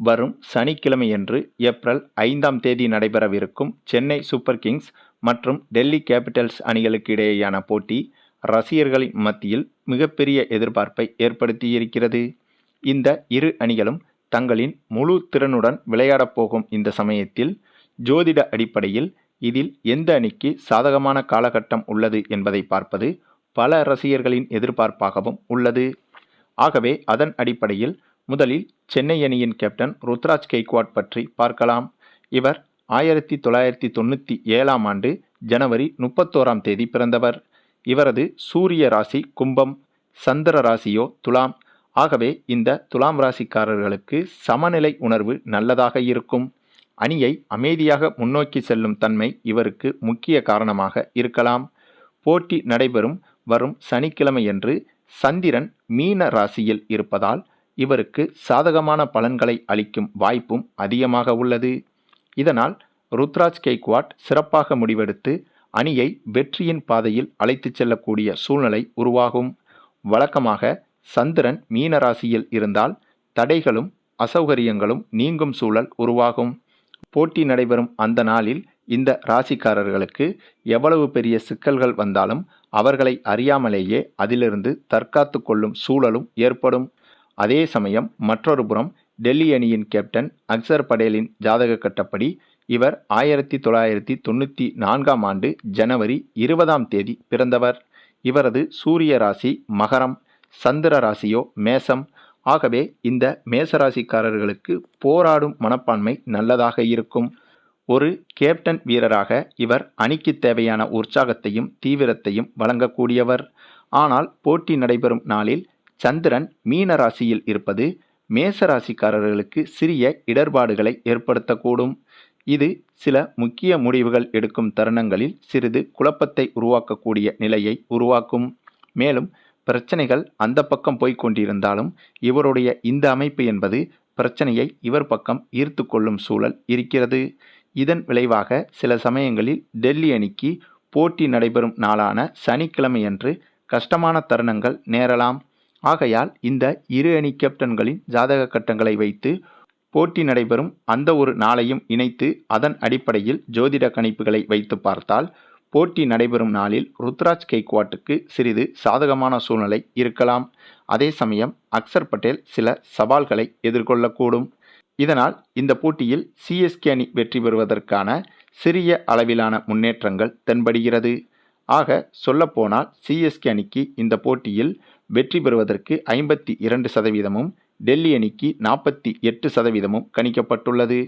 வரும் சனிக்கிழமையன்று ஏப்ரல் ஐந்தாம் தேதி நடைபெறவிருக்கும் சென்னை சூப்பர் கிங்ஸ் மற்றும் டெல்லி கேபிட்டல்ஸ் அணிகளுக்கு இடையேயான போட்டி ரசிகர்களின் மத்தியில் மிகப்பெரிய எதிர்பார்ப்பை ஏற்படுத்தியிருக்கிறது. இந்த இரு அணிகளும் தங்களின் முழு திறனுடன் விளையாடப் போகும் இந்த சமயத்தில் ஜோதிட அடிப்படையில் இதில் எந்த அணிக்கு சாதகமான காலகட்டம் உள்ளது என்பதை பார்ப்பது பல ரசிகர்களின் எதிர்பார்ப்பாகவும் உள்ளது. ஆகவே அதன் அடிப்படையில் முதலில் சென்னை அணியின் கேப்டன் ருத்ராஜ் கெய்க்வாட் பற்றி பார்க்கலாம். இவர் ஆயிரத்தி தொள்ளாயிரத்தி தொண்ணூற்றி ஏழாம் ஆண்டு ஜனவரி முப்பத்தோராம் தேதி பிறந்தவர். இவரது சூரிய ராசி கும்பம் சந்திர ராசியோ துலாம். ஆகவே இந்த துலாம் ராசிக்காரர்களுக்கு சமநிலை உணர்வு நல்லதாக இருக்கும். அணியை அமைதியாக முன்னோக்கி செல்லும் தன்மை இவருக்கு முக்கிய காரணமாக இருக்கலாம். போட்டி நடைபெறும் வரும் சனிக்கிழமையன்று சந்திரன் மீன ராசியில் இருப்பதால் இவருக்கு சாதகமான பலன்களை அளிக்கும் வாய்ப்பும் அதிகமாக உள்ளது. இதனால் ருத்ராஜ் கெய்க்வாட் சிறப்பாக முடிவெடுத்து அணியை வெற்றியின் பாதையில் அழைத்துச் செல்லக்கூடிய சூழ்நிலை உருவாகும். வழக்கமாக சந்திரன் மீன ராசியில் இருந்தால் தடைகளும் அசௌகரியங்களும் நீங்கும் சூழல் உருவாகும். போட்டி நடைபெறும் அந்த நாளில் இந்த ராசிக்காரர்களுக்கு எவ்வளவு பெரிய சிக்கல்கள் வந்தாலும் அவர்களை அறியாமலேயே அதிலிருந்து தற்காத்து கொள்ளும் சூழலும் ஏற்படும். அதே சமயம் மற்றொரு புறம் டெல்லி அணியின் கேப்டன் அக்சர் படேலின் ஜாதக கட்டப்படி இவர் ஆயிரத்தி தொள்ளாயிரத்தி தொண்ணூற்றி நான்காம் ஆண்டு ஜனவரி இருபதாம் தேதி பிறந்தவர். இவரது சூரிய ராசி மகரம் சந்திர ராசியோ மேசம். ஆகவே இந்த மேசராசிக்காரர்களுக்கு போராடும் மனப்பான்மை நல்லதாக இருக்கும். ஒரு கேப்டன் வீரராக இவர் அணிக்கு தேவையான உற்சாகத்தையும் தீவிரத்தையும் வழங்கக்கூடியவர். ஆனால் போட்டி நடைபெறும் நாளில் சந்திரன் மீன ராசியில் இருப்பது மேச ராசிக்காரர்களுக்கு சிறிய இடர்பாடுகளை ஏற்படுத்தக்கூடும். இது சில முக்கிய முடிவுகள் எடுக்கும் தருணங்களில் சிறிது குழப்பத்தை உருவாக்கக்கூடிய நிலையை உருவாக்கும். மேலும் பிரச்சனைகள் அந்த பக்கம் போய்க் கொண்டிருந்தாலும் இவருடைய இந்த அமைப்பு என்பது பிரச்சனையை இவர் பக்கம் ஈர்த்து கொள்ளும் சூழல் இருக்கிறது. இதன் விளைவாக சில சமயங்களில் டெல்லி அணிக்கு போட்டி நடைபெறும் நாளான சனிக்கிழமையன்று கஷ்டமான தருணங்கள் நேரலாம். ஆகையால் இந்த இரு அணி கேப்டன்களின் ஜாதக கட்டங்களை வைத்து போட்டி நடைபெறும் அந்த ஒரு நாளையும் இணைத்து அதன் அடிப்படையில் ஜோதிட கணிப்புகளை வைத்து பார்த்தால் போட்டி நடைபெறும் நாளில் ருத்ராஜ் கெய்க்வாட்டுக்கு சிறிது சாதகமான சூழ்நிலை இருக்கலாம். அதே சமயம் அக்சர் பட்டேல் சில சவால்களை எதிர்கொள்ளக்கூடும். இதனால் இந்த போட்டியில் சிஎஸ்கே அணி வெற்றி பெறுவதற்கான சிறிய அளவிலான முன்னேற்றங்கள் தென்படுகிறது. ஆக சொல்லப்போனால் சிஎஸ்கே அணிக்கு இந்த போட்டியில் வெற்றி பெறுவதற்கு ஐம்பத்தி இரண்டு சதவீதமும் டெல்லி அணிக்கு நாற்பத்தி எட்டு சதவீதமும் கணிக்கப்பட்டுள்ளது.